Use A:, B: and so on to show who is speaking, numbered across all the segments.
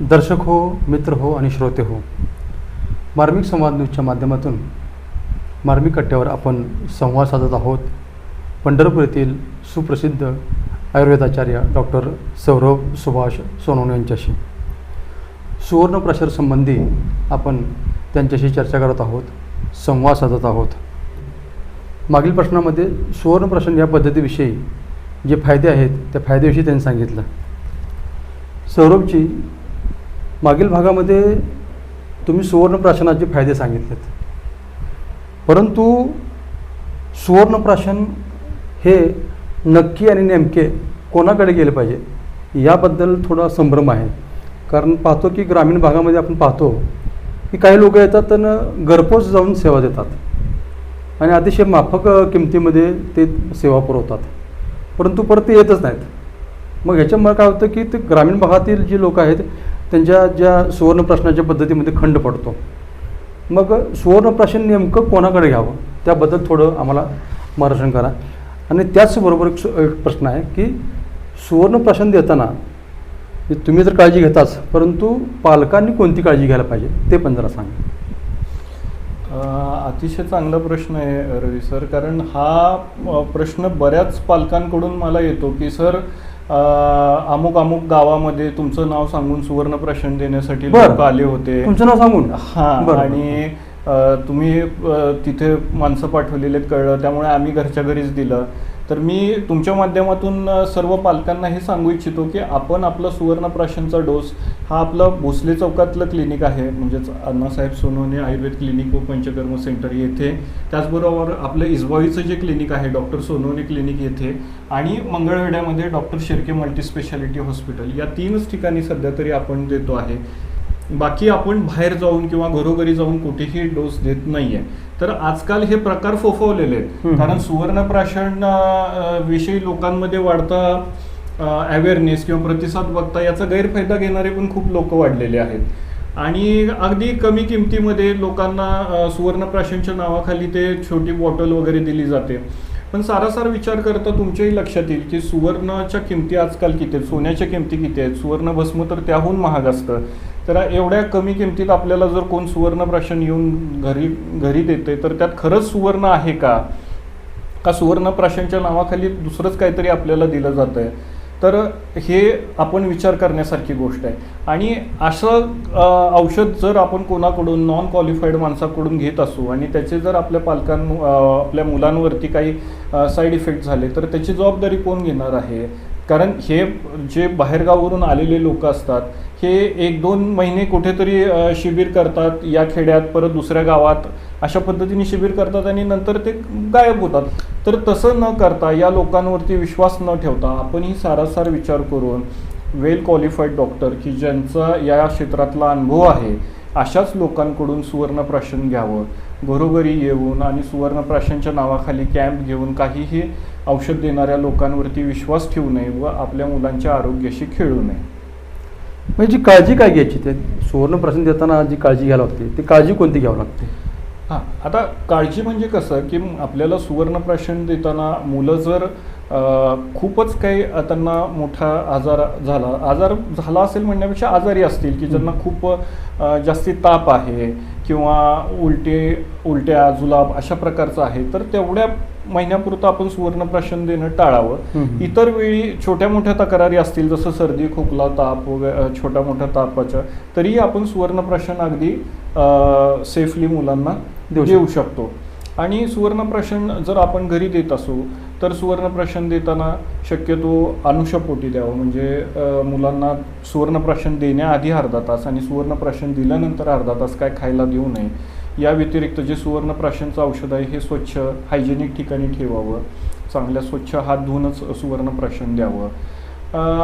A: दर्शक हो मित्र हो आणि श्रोते हो. मार्मिक संवाद न्यूजच्या माध्यमातून मार्मिक कट्ट्यावर आपण संवाद साधत आहोत. पंढरपूर येथील सुप्रसिद्ध आयुर्वेदाचार्य डॉक्टर सौरभ सुभाष सोनवणे यांच्याशी. सुवर्णप्रशर संबंधी आपण त्यांच्याशी चर्चा करत आहोत संवाद साधत आहोत. मागील प्रश्नामध्ये सुवर्णप्रशन या पद्धतीविषयी जे फायदे आहेत त्या फायद्याविषयी त्यांनी सांगितलं. सौरभची मागील भागामध्ये तुम्ही सुवर्णप्राशनाचे फायदे सांगितलेत. परंतु सुवर्णप्राशन हे नक्की आणि नेमके कोणाकडे गेले पाहिजे याबद्दल थोडा संभ्रम आहे. कारण पाहतो की ग्रामीण भागामध्ये आपण पाहतो की काही लोक येतात तर घरपोच जाऊन सेवा देतात. आणि अतिशय माफक किमतीमध्ये ते सेवा पुरवतात. परंतु परत ते येतच नाहीत. मग ह्याच्यामुळे काय होतं की ते ग्रामीण भागातील जी लोक आहेत त्यांच्या ज्या सुवर्णप्राशनाच्या पद्धतीमध्ये खंड पडतो. मग सुवर्णप्राशन नेमकं कोणाकडे घ्यावं? त्याबद्दल थोडं आम्हाला मार्गदर्शन करा. आणि त्याचबरोबर एक प्रश्न आहे की सुवर्णप्राशन देताना तुम्ही तर काळजी घेताच परंतु पालकांनी कोणती काळजी घ्यायला पाहिजे ते पण जरा सांगा.
B: अतिशय चांगला प्रश्न आहे रवी सर कारण हा प्रश्न बऱ्याच पालकांकडून मला येतो की सर अमुक अमुक गावामध्ये तुमचं नाव सांगून सुवर्णप्राशन देण्यासाठी
A: बरं.
B: लोक आले होते
A: तुमचं नाव सांगून
B: हा. आणि तुम्ही तिथे माणसं पाठवलेले कळलं त्यामुळे आम्ही घरच्या घरीच दिलं तर मी तुमच्या माध्यमातून सर्व पालकांना हे सांगू इच्छितो की आपण आपला सुवर्णप्राशनचा डोस हा आपला भोसले चौकातलं क्लिनिक आहे म्हणजेच अण्णासाहेब सोनवणे आयुर्वेद क्लिनिक व पंचकर्म सेंटर येथे. त्याचबरोबर आपलं इजबाईचं जे क्लिनिक आहे डॉक्टर सोनवणे क्लिनिक येथे आणि मंगळवेड्यामध्ये डॉक्टर शिर्के मल्टीस्पेशालिटी हॉस्पिटल या तीनच ठिकाणी सध्या तरी आपण देतो आहे. बाकी आपण बाहेर जाऊन किंवा घरोघरी जाऊन कुठेही डोस देत नाहीये. तर आजकाल हे प्रकार फोफवलेले आहेत. कारण सुवर्णप्राशन विषयी लोकांमध्ये वाढता अवेअरनेस किंवा प्रतिसाद बघता याचा गैरफायदा घेणारे पण खूप लोक वाढलेले आहेत. आणि अगदी कमी किमतीमध्ये लोकांना सुवर्णप्राशनच्या नावाखाली ते छोटी बॉटल वगैरे दिली जाते. पण सारासार विचार करता तुमच्याही लक्षात येईल की सुवर्णाच्या किमती आजकाल किती आहेत? सोन्याच्या किमती किती आहेत? सुवर्ण भस्म तर त्याहून महाग असतं. तर एवढ्या कमी किमतीत आपल्याला जर कोण सुवर्णप्राशन येऊन घरी घरी देते तर त्यात खरंच सुवर्ण आहे का? का सुवर्णप्राशनच्या नावाखाली दुसरंच काहीतरी आपल्याला दिलं जातं आहे तर हे आपण विचार करण्यासारखी गोष्ट आहे. आणि असं औषध जर आपण कोणाकडून नॉन क्वालिफाईड माणसाकडून घेत असू आणि त्याचे जर आपल्या पालकां आपल्या मुलांवरती काही साईड इफेक्ट झाले तर त्याची जबाबदारी कोण घेणार आहे? कारण हे जे बाहेरगावावरून आलेले लोक असतात हे एक दोन महिने कुठेतरी शिबिर करतात या खेड्यात परत दुसऱ्या गावात अशा पद्धतीने शिबिर करतात आणि नंतर ते गायब होतात. तर तसं न करता या लोकांवरती विश्वास न ठेवता आपण ही सारासार विचार करून वेल क्वालिफाईड डॉक्टर की ज्यांचा या क्षेत्रातला अनुभव आहे अशाच लोकांकडून सुवर्ण प्राशन घ्यावं. घरोघरी येऊन आणि सुवर्णप्राशांच्या नावाखाली कॅम्प घेऊन काहीही औषध देणाऱ्या लोकांवरती विश्वास ठेवू नये व आपल्या मुलांच्या आरोग्याशी खेळू नये.
A: म्हणजे जी काळजी काय घ्यायची ते? सुवर्णप्राशन देताना जी काळजी घ्यायला लागते ती काळजी कोणती घ्यावी लागते?
B: हां आता काळजी म्हणजे कसं की आपल्याला सुवर्णप्राशन देताना मुलं जर अ, खूपच काही अ, त्यांना मोठा आजार झाला आजार झाला असेल म्हणण्यापेक्षा आजारी असतील की ज्यांना खूप अ, जास्ती ताप आहे किंवा उलटे उलट्या जुलाब अशा प्रकारचं आहे तर तेवढ्या महिन्यापुरतं आपण सुवर्णप्राशन देणं टाळावं. इतर वेळी छोट्या मोठ्या तक्रारी असतील जसं सर्दी खोकला ताप वगैरे छोट्या मोठ्या तापाच्या तरीही आपण सुवर्णप्राशन अगदी सेफली मुलांना
A: देऊ
B: शकतो. आणि सुवर्णप्राशन जर आपण घरी देत असू तर सुवर्णप्राशन देताना शक्यतो अनुषपोटी द्यावं. म्हणजे मुलांना सुवर्णप्राशन देण्याआधी अर्धा तास आणि सुवर्णप्राशन दिल्यानंतर अर्धा तास काय खायला देऊ नये. या व्यतिरिक्त जे सुवर्णप्राशनचं औषध आहे हे स्वच्छ हायजेनिक ठिकाणी ठेवावं. चांगल्या स्वच्छ हात धुवूनच सुवर्णप्राशन द्यावं.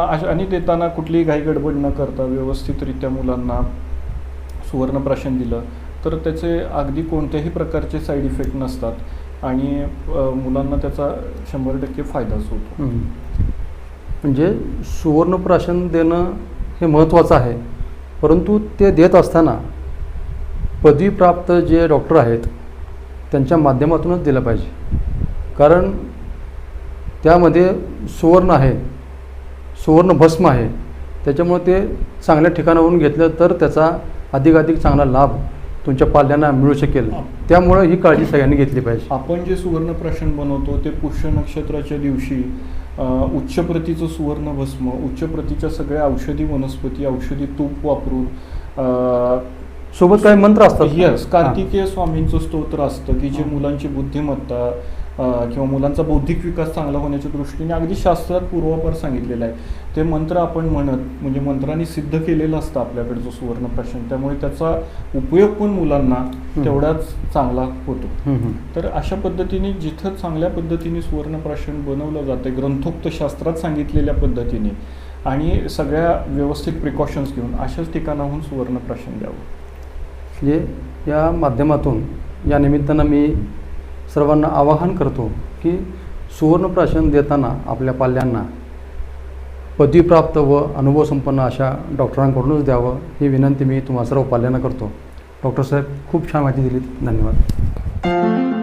B: अशा- आणि देताना कुठलीही घाई गडबड न करता व्यवस्थितरित्या मुलांना सुवर्णप्राशन दिलं तर त्याचे अगदी कोणत्याही प्रकारचे साईड इफेक्ट नसतात आणि मुलांना त्याचा शंभर टक्के फायदाच होतो.
A: म्हणजे सुवर्णप्राशन देणं हे महत्त्वाचं आहे परंतु ते देत असताना पदवीप्राप्त जे डॉक्टर आहेत त्यांच्या माध्यमातूनच दिलं पाहिजे. कारण त्यामध्ये सुवर्ण आहे सुवर्ण भस्म आहे. त्याच्यामुळे ते चांगल्या ठिकाणावरून घेतलं तर त्याचा अधिकाधिक चांगला लाभ तुमच्या पाल्यांना मिळू शकेल. त्यामुळं ही काळजी सगळ्यांनी घेतली पाहिजे.
B: आपण जे सुवर्ण प्राशन बनवतो ते पुष्य नक्षत्राच्या दिवशी उच्च प्रतीचं सुवर्ण भस्म उच्च प्रतीच्या सगळ्या औषधी वनस्पती औषधी तूप वापरून
A: सोबत काही मंत्र असतात
B: यस. कार्तिकेय स्वामींचं स्तोत्र असतं की जे. मुलांची बुद्धिमत्ता किंवा मुलांचा बौद्धिक विकास चांगला होण्याच्या दृष्टीने अगदी शास्त्रात पूर्वापार सांगितलेलं आहे ते मंत्र आपण म्हणत म्हणजे मंत्रांनी सिद्ध केलेलं असतं आपल्याकडचं सुवर्णप्राशन त्यामुळे त्याचा उपयोग पण मुलांना. तेवढाच चांगला होतो. तर अशा पद्धतीने जिथं चांगल्या पद्धतीने सुवर्णप्राशन बनवलं जातं ग्रंथोक्त शास्त्रात सांगितलेल्या पद्धतीने आणि सगळ्या व्यवस्थित प्रिकॉशन्स घेऊन अशाच ठिकाणाहून सुवर्णप्राशन द्यावं
A: म्हणजे या माध्यमातून या निमित्तानं मी सर्वांना आवाहन करतो की सुवर्णप्राशन देताना आपल्या पाल्यांना पदवीप्राप्त व अनुभवसंपन्न अशा डॉक्टरांकडूनच द्यावं ही विनंती मी तुम्हा सर्व पाल्यांना करतो. डॉक्टर साहेब खूप छान माहिती दिली धन्यवाद.